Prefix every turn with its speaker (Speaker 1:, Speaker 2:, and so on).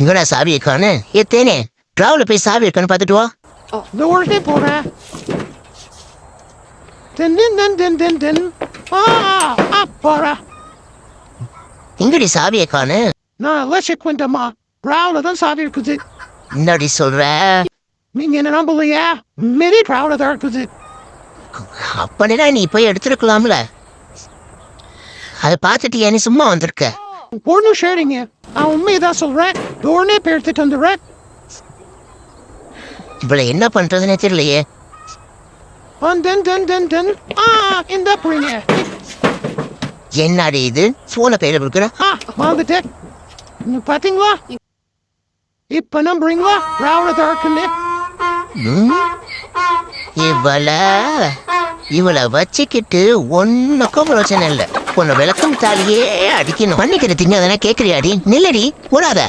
Speaker 1: இங்கடா சாவி இருக்கானு ஏ தேனே டிராவல போய் சாவி இருக்கான்னு பார்த்துட்டு வா.
Speaker 2: இந்த உடனே போறேன். தென் தென் தென் தென் தென் போறேன்
Speaker 1: எங்கடி சாவியை காணு
Speaker 2: நான் லட்சக்கு வந்துட்டேம்மா ப்ராவில் தான் சாவி இருக்குது.
Speaker 1: என்னடி சொல்ற?
Speaker 2: நீங்க என்ன நம்பலையா மினி ப்ராவில் தான் இருக்குது.
Speaker 1: அப்படின்னா நீ போய் எடுத்துருக்கலாம்ல. அதை பார்த்துட்டு ஏன் நீ சும்மா வந்திருக்க.
Speaker 2: ஒரு நிமிஷம் இருங்க நான் உண்மையை தான் சொல்றேன். உடனே போய் எடுத்துட்டு வந்துடுறேன்.
Speaker 1: இவளை என்ன பண்றதுன்னே தெரியலையே.
Speaker 2: தென் தென் தென் தென். ஆ இந்த புரியுங்க
Speaker 1: என்னடி இது? போன பேர கொடுக்குற
Speaker 2: ஆ வந்துட்டேன் இங்க பாத்தீங்களா? இப்ப நம்புறீங்களா ப்ராவில் தான் இருக்குன்னு
Speaker 1: இவள இவளை வச்சுக்கிட்டு ஒன்னுக்கும் பிரச்சனை இல்லை. உன்னை விளக்கம் தாலியே அடிக்கணும் பண்ணிக்கிற திங்க அதெல்லாம் கேட்கறியாடி நில்லடி போடாத